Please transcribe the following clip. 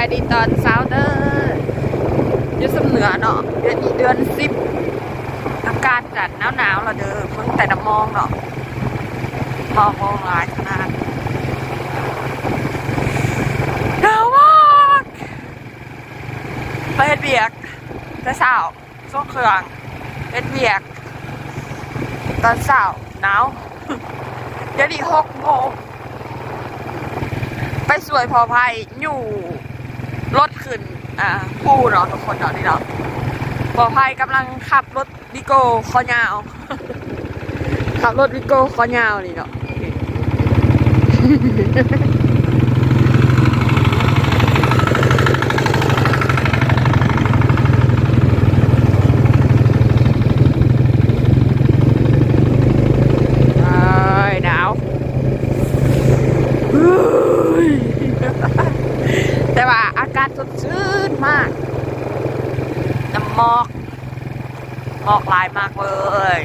ายดีตอนเช้าเด้อยู่สำเหนือเนาะเดือนนี้เดือนสิบอากาศจัดหนาวหนาวละเด้อเพิ่งแต่น้ำมองเนาะมองมองหลายขนาดหนาวมากไปเฮ็ดเบียกแต่เช้าช่วงเครื่องเฮ็ดเบียก ตอนเช้าหนาวเดี๋ยวนี้หกโมงไปสวยพอภัยอยู่ รถขึ้น อ่าผู้เนาะทุกคนเนาะนี่เนาะพอภัยกำลังขับรถวิโก้คอยาว ขับรถวิโก้คอยาวนี่เนาะเอ้ยหนาวเฮ้ยแต่ว่าาศสดชื่นมากน้ำหมอกหมอกลายมากเลย